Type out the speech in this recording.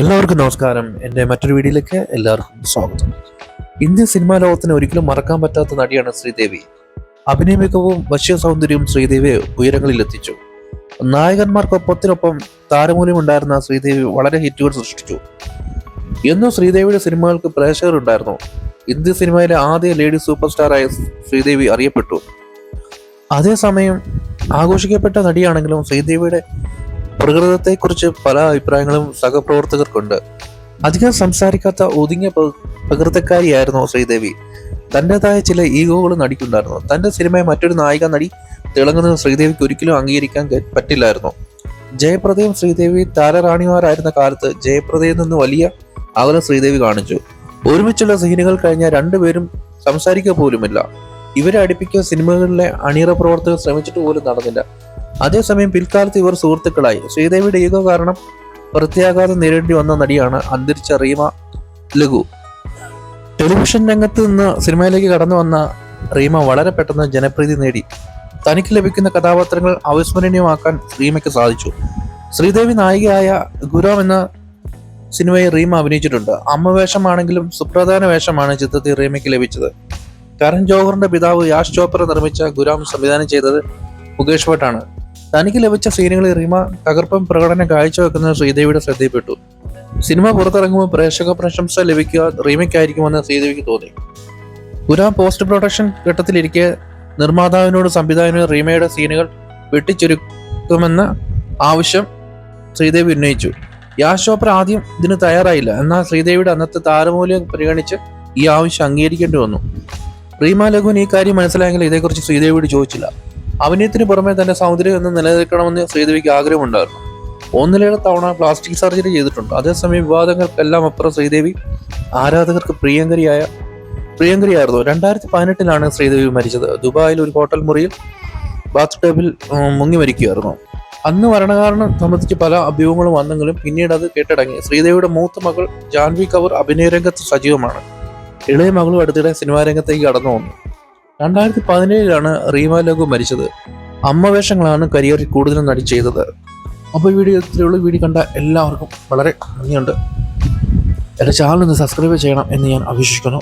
എല്ലാവർക്കും നമസ്കാരം. എന്റെ മറ്റൊരു വീഡിയോയിലേക്ക് എല്ലാവർക്കും സ്വാഗതം. ഇന്ത്യൻ സിനിമാ ലോകത്തിന് ഒരിക്കലും മറക്കാൻ പറ്റാത്ത നടിയാണ് ശ്രീദേവി. അഭിനയ മികവും വശ്യ സൗന്ദര്യവും ശ്രീദേവിയെ ഉയരങ്ങളിലെത്തിച്ചു നായകന്മാർക്കൊപ്പത്തിനൊപ്പം താരമൂല്യം ഉണ്ടായിരുന്ന ശ്രീദേവി വളരെ ഹിറ്റുകൾ സൃഷ്ടിച്ചു. എന്നും ശ്രീദേവിയുടെ സിനിമകൾക്ക് പ്രേക്ഷകർ ഉണ്ടായിരുന്നു ഇന്ത്യൻ സിനിമയിലെ ആദ്യ ലേഡി സൂപ്പർ സ്റ്റാറായ ശ്രീദേവി അറിയപ്പെട്ടു. അതേസമയം ആഘോഷിക്കപ്പെട്ട നടിയാണെങ്കിലും ശ്രീദേവിയുടെ പ്രകൃതത്തെക്കുറിച്ച് പല അഭിപ്രായങ്ങളും സഹപ്രവർത്തകർക്കുണ്ട്. അധികം സംസാരിക്കാത്ത ഒതുങ്ങിയ പ്ര- പ്രകൃതക്കാരിയായിരുന്നു ശ്രീദേവി തന്റെതായ ചില ഈഗോകൾ നടിക്കുണ്ടായിരുന്നു. തന്റെ സിനിമയെ മറ്റൊരു നായിക നടി തിളങ്ങുന്നത് ശ്രീദേവിക്ക് ഒരിക്കലും അംഗീകരിക്കാൻ പറ്റില്ലായിരുന്നു. ജയപ്രദയും ശ്രീദേവി താരറാണിമാരായിരുന്ന കാലത്ത് ജയപ്രദയിൽ നിന്ന് വലിയ അകലം ശ്രീദേവി കാണിച്ചു. ഒരുമിച്ചുള്ള സീനുകൾ കഴിഞ്ഞ രണ്ടുപേരും സംസാരിക്കുക പോലുമില്ല. ഇവരെ അടുപ്പിക്കാൻ സിനിമകളിലെ അണിയറ പ്രവർത്തകർ ശ്രമിച്ചിട്ട് പോലും നടന്നില്ല. അതേസമയം പിൽക്കാലത്ത് ഇവർ സുഹൃത്തുക്കളായി. ശ്രീദേവിയുടെ ഈഗോ കാരണം പ്രത്യാഘാതം നേരിടേണ്ടി വന്ന നടിയാണ് അന്തരിച്ച റീമ ലഘു. ടെലിവിഷൻ രംഗത്ത് നിന്ന് സിനിമയിലേക്ക് കടന്നു വന്ന റീമ വളരെ പെട്ടെന്ന് ജനപ്രീതി നേടി. തനിക്ക് ലഭിക്കുന്ന കഥാപാത്രങ്ങൾ അവിസ്മരണീയമാക്കാൻ റീമയ്ക്ക് സാധിച്ചു. ശ്രീദേവി നായികയായ ഗുരാം എന്ന സിനിമയിൽ റീമ അഭിനയിച്ചിട്ടുണ്ട്. അമ്മ വേഷമാണെങ്കിലും സുപ്രധാന വേഷമാണ് ചിത്രത്തിൽ റീമയ്ക്ക് ലഭിച്ചത്. കരൺ ജോഹറിന്റെ പിതാവ് യാഷ് ചോപ്ര നിർമ്മിച്ച ഗുരാം സംവിധാനം ചെയ്തത് മുകേഷ് ഭട്ടാണ്. തനിക്ക് ലഭിച്ച സീനുകളിൽ റീമ തകർപ്പം പ്രകടനം കാഴ്ചവെക്കുന്നത് ശ്രീദേവിയുടെ ശ്രദ്ധയിൽപ്പെട്ടു. സിനിമ പുറത്തിറങ്ങുമ്പോൾ പ്രേക്ഷക പ്രശംസ ലഭിക്കുക റീമയ്ക്കായിരിക്കുമെന്ന് ശ്രീദേവിക്ക് തോന്നി. പുരാ പോസ്റ്റ് പ്രൊഡക്ഷൻ ഘട്ടത്തിലിരിക്കെ നിർമ്മാതാവിനോട് സംവിധായകനോട് റീമയുടെ സീനുകൾ വെട്ടിച്ചുരുക്കുമെന്ന ആവശ്യം ശ്രീദേവി ഉന്നയിച്ചു. യാഷ് ചോപ്ര ആദ്യം ഇതിന് തയ്യാറായില്ല. എന്നാൽ ശ്രീദേവിയുടെ അന്നത്തെ താരമൂല്യം പരിഗണിച്ച് ഈ ആവശ്യം അംഗീകരിക്കേണ്ടി വന്നു. റീമ ലഘുവിന് ഈ കാര്യം മനസ്സിലായെങ്കിൽ ഇതേക്കുറിച്ച് ശ്രീദേവിയോട് ചോദിച്ചില്ല. അഭിനയത്തിന് പുറമെ തന്റെ സൗന്ദര്യം എന്ന് നിലനിൽക്കണമെന്ന് ശ്രീദേവിക്ക് ആഗ്രഹമുണ്ടായിരുന്നു. ഒന്നിലേറെ തവണ പ്ലാസ്റ്റിക് സർജറി ചെയ്തിട്ടുണ്ട്. അതേസമയം വിവാദങ്ങൾക്കെല്ലാം അപ്പുറം ശ്രീദേവി ആരാധകർക്ക് പ്രിയങ്കരിയായ പ്രിയങ്കരിയായിരുന്നു. രണ്ടായിരത്തി പതിനെട്ടിലാണ് ശ്രീദേവി മരിച്ചത്. ദുബായിൽ ഒരു ഹോട്ടൽ മുറിയിൽ ബാത്ത് ടേബിൽ മുങ്ങി മരിക്കുകയായിരുന്നു. അന്ന് മരണകാരണം സംബന്ധിച്ച് പല അഭ്യൂഹങ്ങളും വന്നെങ്കിലും പിന്നീട് അത് കേട്ടടങ്ങി. ശ്രീദേവിയുടെ മൂത്ത മകൾ ജാൻവി കവർ അഭിനയരംഗത്ത് സജീവമാണ്. ഇളയ മകളും അടുത്തിടെ സിനിമാ രംഗത്തേക്ക് കടന്നു വന്നു രണ്ടായിരത്തി പതിനേഴിലാണ് റീമ ലഘു മരിച്ചത്. അമ്മ വേഷങ്ങളാണ് കരിയറിൽ കൂടുതലും നടി ചെയ്തത്. അപ്പോൾ ഈ വീഡിയോ ഇത്രയുള്ള വീഡിയോ കണ്ട എല്ലാവർക്കും വളരെ നന്ദിയുണ്ട്. എന്റെ ചാനൽ ഒന്ന് സബ്സ്ക്രൈബ് ചെയ്യണം എന്ന് ഞാൻ അഭിഷിക്കുന്നു